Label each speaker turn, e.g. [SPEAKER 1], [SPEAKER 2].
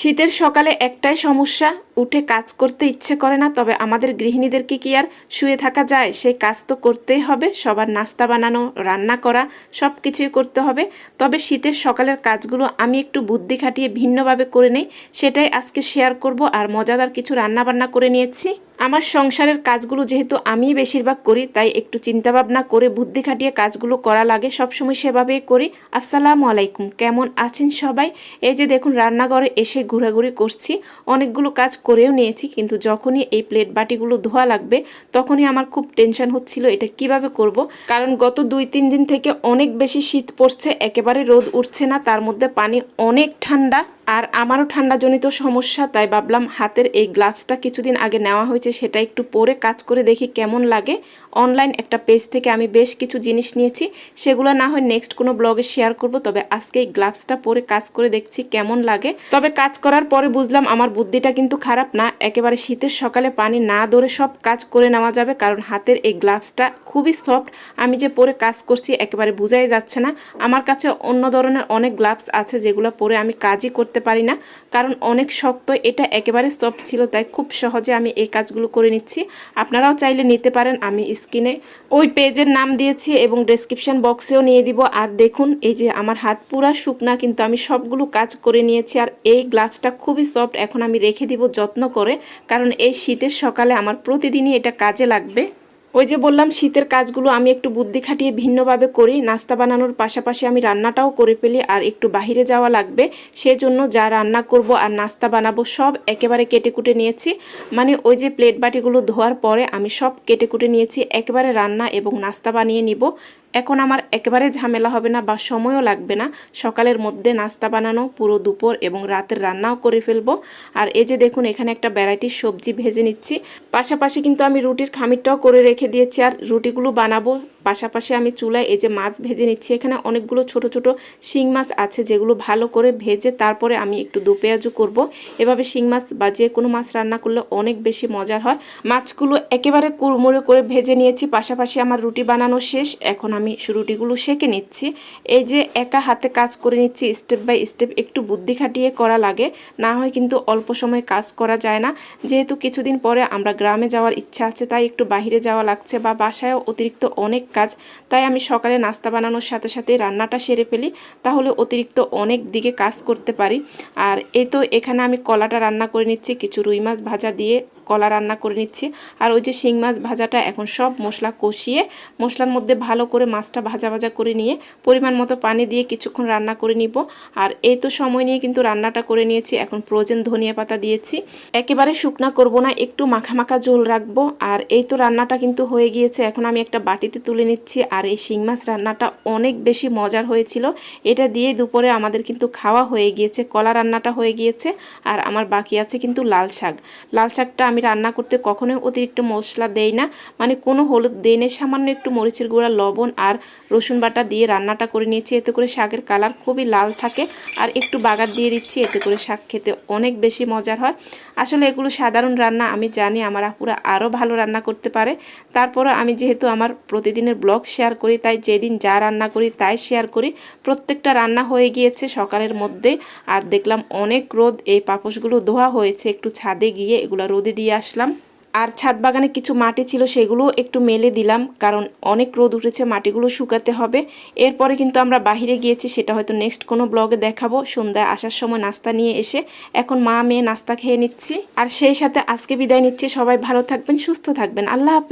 [SPEAKER 1] শীতের সকালে একটাই সমস্যা, উঠে কাজ করতে ইচ্ছে করে না, তবে আমাদের গৃহিণীদেরকে কি আর শুয়ে থাকা যায়? সেই কাজ তো করতেই হবে, সবার নাস্তা বানানো, রান্না করা সব কিছুই করতে হবে। তবে শীতের সকালের কাজগুলো আমি একটু বুদ্ধি খাটিয়ে ভিন্নভাবে করে নেই, সেটাই আজকে শেয়ার করব, আর মজাদার কিছু রান্না বান্না করে নিয়েছি। আমার সংসারের কাজগুলো যেহেতু আমিই বেশিরভাগ করি, তাই একটু চিন্তাভাবনা করে বুদ্ধি খাটিয়ে কাজগুলো করা লাগে। সবসময় সেভাবেই করি। আসসালামু আলাইকুম। কেমন আছেন সবাই? এই যে দেখুন, রান্নাঘরে এসে ঘোরাঘুরি করছি। অনেকগুলো কাজ করেও নিয়েছি, কিন্তু যখনই এই প্লেট বাটিগুলো ধোয়া লাগবে, তখনই আমার খুব টেনশন হচ্ছিল এটা কীভাবে করব। কারণ গত দুই তিন দিন থেকে অনেক বেশি শীত পড়ছে, একেবারে রোদ উঠছে না, তার মধ্যে পানি অনেক ঠান্ডা। আর আমারও ঠান্ডাজনিত সমস্যা, তাই ভাবলাম হাতের এই গ্লাভসটা কিছুদিন আগে নেওয়া হয়েছে, সেটা একটু পরে কাজ করে দেখি কেমন লাগে। অনলাইন একটা পেজ থেকে আমি বেশ কিছু জিনিস নিয়েছি, সেগুলো না হয় নেক্সট কোনো ব্লগে শেয়ার করব, তবে আজকে এই গ্লাভসটা পরে কাজ করে দেখছি কেমন লাগে। তবে কাজ করার পরে বুঝলাম আমার বুদ্ধিটা কিন্তু খারাপ না, একেবারে শীতের সকালে পানি না ধরে সব কাজ করে নেওয়া যাবে, কারণ হাতের এই গ্লাভসটা খুবই সফট, আমি যে পরে কাজ করছি একেবারে বোঝাই যাচ্ছে না। আমার কাছে অন্য ধরনের অনেক গ্লাভস আছে, যেগুলো পরে আমি কাজই করতে পারি না। কারণ অনেক শক্ত এটা একেবারে সফট ছিল, তাই খুব সহজে আমি এই কাজগুলো করে নিচ্ছি। আপনারাও চাইলে নিতে পারেন, আমি স্ক্রিনে ওই পেজের নাম দিয়েছি এবং ডেসক্রিপশন বক্সেও নিয়ে দিব। আর দেখুন, এই যে আমার হাত পুরা শুকনা, কিন্তু আমি সবগুলো কাজ করে নিয়েছি। আর এই গ্লাভসটা খুবই সফট এখন আমি রেখে দিব যত্ন করে। কারণ এই শীতের সকালে আমার প্রতিদিনই এটা কাজে লাগবে। ওই যে বললাম, শীতের কাজগুলো আমি একটু বুদ্ধি খাটিয়ে ভিন্নভাবে করি, নাস্তা বানানোর পাশাপাশি আমি রান্নাটাও করে ফেলি আর একটু বাহিরে যাওয়া লাগবে। সেজন্য যা রান্না করব আর নাস্তা বানাবো সব একেবারে কেটে কুটে নিয়েছি। মানে ওই যে প্লেট বাটিগুলো ধোয়ার পরে আমি সব কেটে কুটে নিয়েছি, একেবারে রান্না এবং নাস্তা বানিয়ে নিব। এখন আমার একেবারে ঝামেলা হবে না বা সময়ও লাগবে না। সকালের মধ্যে নাস্তা বানানো, পুরো দুপুর এবং রাতের রান্নাও করে ফেলব। আর এই যে দেখুন, এখানে একটা ভ্যারাইটির সবজি ভেজে নিচ্ছি। পাশাপাশি কিন্তু আমি রুটির খামিরটাও করে রেখে দিয়েছি। আর রুটিগুলো বানাবো পাশাপাশি আমি চুলায় এই যে মাছ ভেজে নিচ্ছি, এখানে অনেকগুলো ছোট ছোট শিং মাছ আছে যেগুলো ভালো করে ভেজে তারপরে আমি একটু দু পেঁয়াজু করব। এভাবে শিং মাছ বা যে কোনো মাছ রান্না করলে অনেক বেশি মজার হয়। মাছগুলো একেবারে কুড়মুড়ে করে ভেজে নিয়েছি, পাশাপাশি আমার রুটি বানানো শেষ। এখন আমি রুটিগুলো সেঁকে নিচ্ছি। এই যে একা হাতে কাজ করে নিচ্ছি, স্টেপ বাই স্টেপ একটু বুদ্ধি খাটিয়ে করা লাগে। না হয় কিন্তু অল্প সময় কাজ করা যায় না। যেহেতু কিছুদিন পরে আমরা গ্রামে যাওয়ার ইচ্ছা আছে, তাই একটু বাহিরে যাওয়া লাগছে বা বাসায়ও অতিরিক্ত অনেক কাজ। তাই আমি সকালে নাস্তা বানানোর সাথে সাথে রান্নাটা সেরে ফেলি, তাহলে অতিরিক্ত অনেক দিকে কাজ করতে পারি। আর এই তো এখানে আমি কলাটা রান্না করে নিচ্ছি, কিছু রুই মাছ ভাজা দিয়ে কলা রান্না করে নিচ্ছি। আর ওই যে শিং মাছ ভাজাটা এখন সব মশলা কষিয়ে, মশলার মধ্যে ভালো করে মাছটা ভাজা ভাজা করে নিয়ে পরিমাণ মতো পানি দিয়ে কিছুক্ষণ রান্না করে নিব। আর এই তো সময় নিয়ে কিন্তু রান্নাটা করে নিয়েছি। এখন প্রয়োজন ধনিয়া পাতা দিয়েছি। একেবারে শুকনা করব না, একটু মাখা মাখা ঝোল রাখব। আর এই তো রান্নাটা কিন্তু হয়ে গিয়েছে। এখন আমি একটা বাটিতে তুলে নিচ্ছি। আর এই শিং মাছ রান্নাটা অনেক বেশি মজার হয়েছিল। এটা দিয়ে দুপুরে আমাদের কিন্তু খাওয়া হয়ে গিয়েছে, কলা রান্নাটা হয়ে গিয়েছে। আর আমার বাকি আছে কিন্তু লাল শাক। লাল শাকটা আমি রান্না করতে কখনোই অতিরিক্ত মশলা দেই না। মানে কোনো হলুদ দেই না সামান্য একটু মরিচের গুঁড়া, লবণ আর রসুন বাটা দিয়ে রান্নাটা করে নিয়েছি। এতে করে শাকের কালার খুবই লাল থাকে আর একটু বাগার দিয়ে দিচ্ছি। এতে করে শাক খেতে অনেক বেশি মজার হয়। আসলে এগুলো সাধারণ রান্না, আমি জানি আমার আপুরা আরও ভালো রান্না করতে পারে। তারপরও আমি যেহেতু আমার প্রতিদিনের ব্লগ শেয়ার করি, তাই যেদিন যা রান্না করি তাই শেয়ার করি। প্রত্যেকটা রান্না হয়ে গিয়েছে সকালের মধ্যে। আর দেখলাম অনেক রোদ, এই পাপোশগুলো ধোয়া হয়েছে। একটু ছাদে গিয়ে এগুলো রোদে দিয়ে আসলাম। আর ছাদ বাগানে কিছু মাটি ছিল সেগুলো একটু মেলে দিলাম, কারণ অনেক রোদ উঠেছে, মাটিগুলো শুকাতে হবে। এরপরে কিন্তু আমরা বাহিরে গিয়েছি, সেটা হয়তো নেক্সট কোনো ব্লগে দেখাবো। সন্ধ্যায় আসার সময় নাস্তা নিয়ে এসে এখন মা মেয়ে নাস্তা খেয়ে নিচ্ছি। আর সেই সাথে আজকে বিদায় নিচ্ছি। সবাই ভালো থাকবেন, সুস্থ থাকবেন। আল্লাহ হাফেজ।